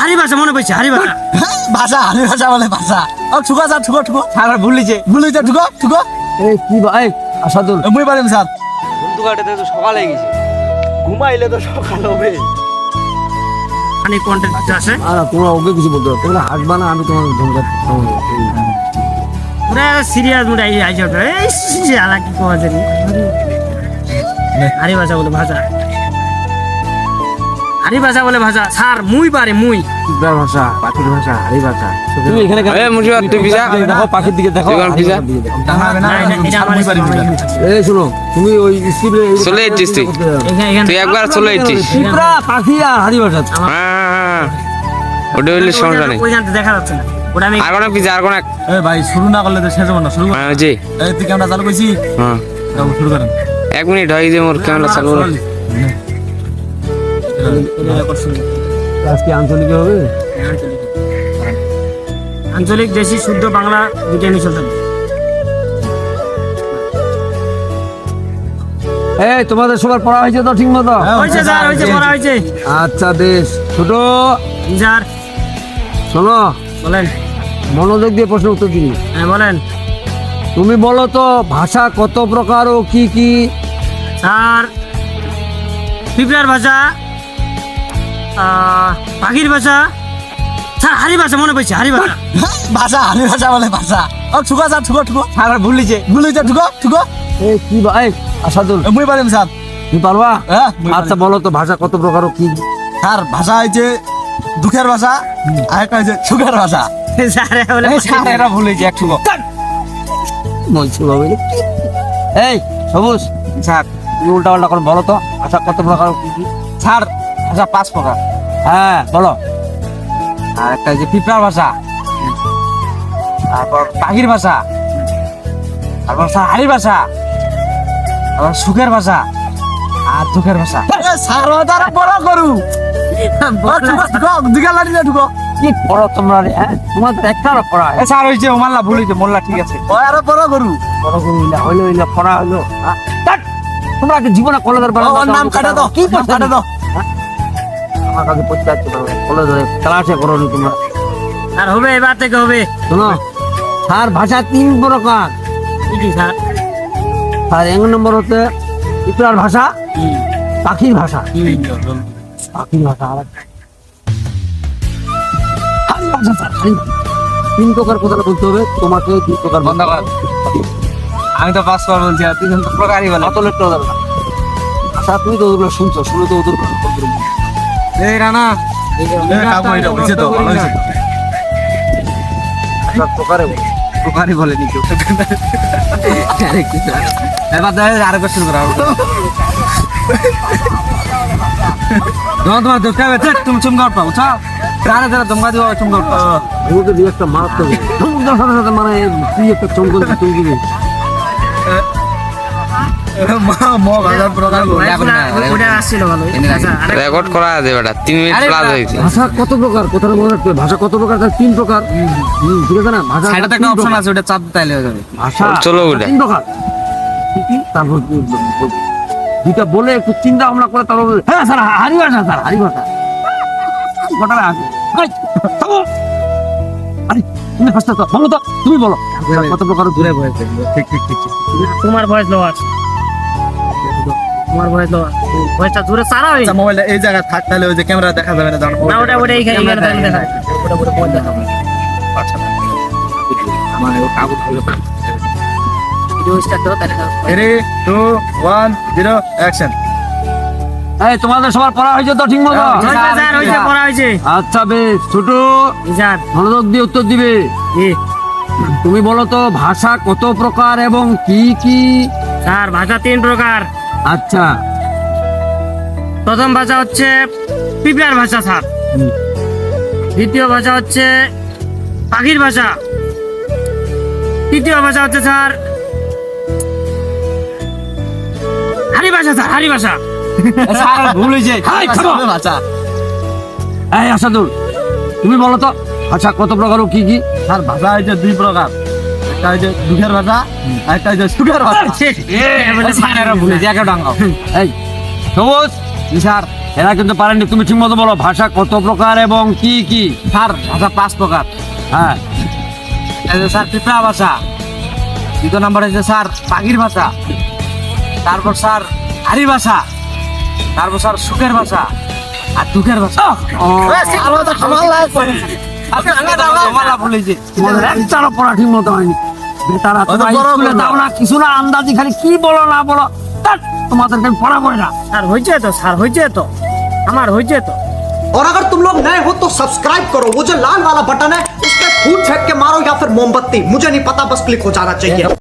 হারি ভাষা মনে পড়ছে হারি ভাষা। ভাষা হারি ভাষা বলে ভাষা। ও ঠুকো স্যার ঠুকো ঠুকো। সারা ভুলিছে ভুলিতে ঠুকো ঠুকো। এই কি বা এই আসাদুল। মুই পারিম স্যার। বন্ধু কাটাতে তো সকালে গেছে। ঘুমাইলে তো সকাল হবে। মানে কন্টেন্ট আছে? আর তোমরা ওকে কিছু বলতে হবে তোমরা হাসবা না আমি তোমার ধমকা পুরা সিরিয়াস মুড আই আই যাবে এই শালা কি কোয়া জানি। হারি ভাষা বলে ভাষা। হারি ভাষা বলে ভাষা স্যার মুই পারে মুই। কিবার ভাষা পাখির ভাষা হারি ভাষা। তুমি এখানে এ মুর্শিদাবাদ তুই ভিজা? দেখো পাখির দিকে দেখো তুই কোন হারির পিজা? দিকে দেখো। না না, না, এটা আমার মুই পারিম ইসলাম। এই শোনো তুমি ওই স্ক্রিপ্টে চলে এসছিস তুই। এখানে এখানে। তুই একবার চলে এসছিস পিঁপড়া পাখি আর হারি ভাষা হ্যাঁ ওটা হইলে সমস্যা নেই। ওইখান দেখা যাচ্ছে না। আর পিজা আর এ ভাই শুরু না করলে তো শেষ হবে না শুরু কর। হ্যাঁ জি এই তুই ক্যামেরা চালু করছি হ্যাঁ। শুরু করেন। এক মিনিট হয়ে যে মোর ক্যামেরা চালু করো। আজকে আঞ্চলিক হবে? আঞ্চলিক দেশি শুদ্ধ বাংলা দুটাই মিশন থাকবে এই তোমাদের সবার পড়া হয়েছে তো ঠিক মতো? হয়েছে স্যার হয়েছে পড়া হয়েছে। আচ্ছা বেশ। ছোট। স্যার। শোনো। বলেন। মনোযোগ দিয়ে প্রশ্ন উত্তর দিন হ্যাঁ বলেন। তুমি বলো তো ভাষা কত প্রকার ও কি কি? স্যার পিঁপড়ার ভাষা পাখির ভাষা স্যার হারি ভাষা মনে পড়ছে হারি ভাষা ভাষা হারি ভাষা বলে ভাষা ও ঠুকো স্যার ঠুকো ঠুকো। স্যার ভুলিছে। ভুলিতে ঠুকো ঠুকো। এই কি এই আসাদুল। মুই পারিম স্যার। তুমি পারবা? হ্যাঁ আচ্ছা বলো তো ভাষা কত প্রকার ও কি? স্যার ভাষা হয়েছে দুঃখের ভাষা আর একটা হয়েছে সুখের ভাষা। স্যার বলে এরা ভুলেছে এক ঠুকো। বলছি বাবু এই। সবুজ। স্যার উল্টা পাল্টা করে বলো তো আচ্ছা কত প্রকার ও কি কি? স্যার ভাষা পাঁচ প্রকার। হ্যাঁ বলো। আর একটা হচ্ছে পিঁপড়ার ভাষা। তারপর পাখির ভাষা। তারপর হাড়ির ভাষা। তারপর সুখের ভাষা। আর দুঃখের ভাষা। তারা বড় করু ঢুকো কি পড়ো তোমরা রে হ্যাঁ? তোমার তো একটা পড়া এ স্যার হয়েছে মোল্লা ভুল হয়েছে মোল্লা ঠিক আছে। ও আরও বড় করু বড় করে হইলা হইল হইল পড়া হইল। হ্যাঁ? তোমরা জীবনে কলেজের নাম কাটা দাও। কি কাটা দাও? আমার কাছে পড়তে আসছে কলেজে ক্লাসে করো তোমরা আর হবে এবার থেকে হবে। শোনো স্যার ভাষা তিন প্রকার। কি কি স্যার এক নম্বর হচ্ছে ইতরার ভাষা পাখির ভাষা। পাখির ভাষা আর ভাষা স্যার তিন প্রকার কথাটা বলতে হবে তোমাকে তিন প্রকার বন্ধ আমি তো পাঁচ বার বলছি আর প্রকারই বলে। অত লেট করা না আচ্ছা তুমি তো ওগুলো শুনছো শুনে তো ওদের এই রানা। প্রকারে বলো। প্রকারই বলে নি কেউ। এবার দেখ আরও কোশ্চেন করা তোমার তোমার দেখতে হবে তুমি চুমকা উঠবা বুঝছ রানা যারা চমকা দিব চুমকা উঠবা একটা মারাত্মক মানে তুই একটা চমকি দিবি। রেকর্ড করা আছে বেটা তিন মিনিট প্লাস হয়েছে। ভাষা কত প্রকার? কথাটা ভাষা কত প্রকার? তার তিন প্রকার। ঠিক আছে না? ভাষা সাইডে একটা অপশন আছে ওটা চাপ তাইলে হয়ে যাবে। ভাষা চলো ওটা। তিন প্রকার। কি কি? তারপর দুইটা বলে একটু চিন্তা ভাবনা করে তারপর হ্যাঁ স্যার হারি ভাষা স্যার হারি ভাষা। ঘটনা আছে। আরে, তুমি হাসতে তো বলো তো তুমি বলো। কত প্রকার দূরে ঠিক ঠিক ঠিক ঠিক তোমার ভয়েস লো আছে। তোমার ভয়েস লো ভয়েসটা দূরে সারা আচ্ছা মোবাইলটা এই জায়গায় থাক তাহলে ওই যে ক্যামেরা দেখা যাবে না না ওটা ওটা এইখানে এইখানে দেখা। ওটা ওটা পরে দেখাবো আমার ও কাগজ ভিডিও স্টার্ট করো তাহলে অ্যাকশন এই তোমাদের সবার পড়া হয়েছে তো ঠিক মতো? হয়েছে হয়েছে পড়া হয়েছে। আচ্ছা বেশ ছোট। জি স্যার। মনোযোগ দিয়ে উত্তর দিবে। তুমি বলো তো ভাষা কত প্রকার এবং কি কি? স্যার ভাষা তিন প্রকার। আচ্ছা। প্রথম ভাষা হচ্ছে পিপিআর ভাষা স্যার। দ্বিতীয় ভাষা হচ্ছে পাখির ভাষা। তৃতীয় ভাষা হচ্ছে স্যার হারি ভাষা স্যার হারি ভাষা। স্যার ভুল হয়েছে। হাই, থামো। আচ্ছা। এই আসাদুল তুমি বলো তো আচ্ছা কত প্রকার ও কি কি? স্যার ভাষা হয়েছে দুই প্রকার। একটা হয়েছে দুঃখের ভাষা আর একটা হয়েছে সুখের ভাষা ভুলে যে ডাঙ্গাও। এই সবুজ এরা কিন্তু পারেনি তুমি ঠিক মতো বলো ভাষা কত প্রকার এবং কি কি? স্যার ভাষা পাঁচ প্রকার। হ্যাঁ। স্যার পিঁপড়া ভাষা। দ্বিতীয় নম্বর হচ্ছে স্যার পাখির ভাষা। তারপর স্যার হারি ভাষা। তারপর স্যার সুখের ভাষা। আর দুঃখের ভাষা। বলেছে তোমাদের একটারও পড়া ঠিক মতো হয়নি। বেতারা অত তোমরা বড় স্কুলে বড়। দাও না কিছু না আন্দাজি খালি কি বলো না বলো ধ্যাৎ, তোমাদেরকে আমি পড়া করে না স্যার হয়েছে তো স্যার হয়েছে তো আমার হয়েছে তো और अगर तुम लोग नए हो तो सब्सक्राइब करो वो जो लाल वाला बटन है उस पर फूट फेंक के मारो या फिर मोमबत्ती मुझे नहीं पता बस क्लिक हो जाना चाहिए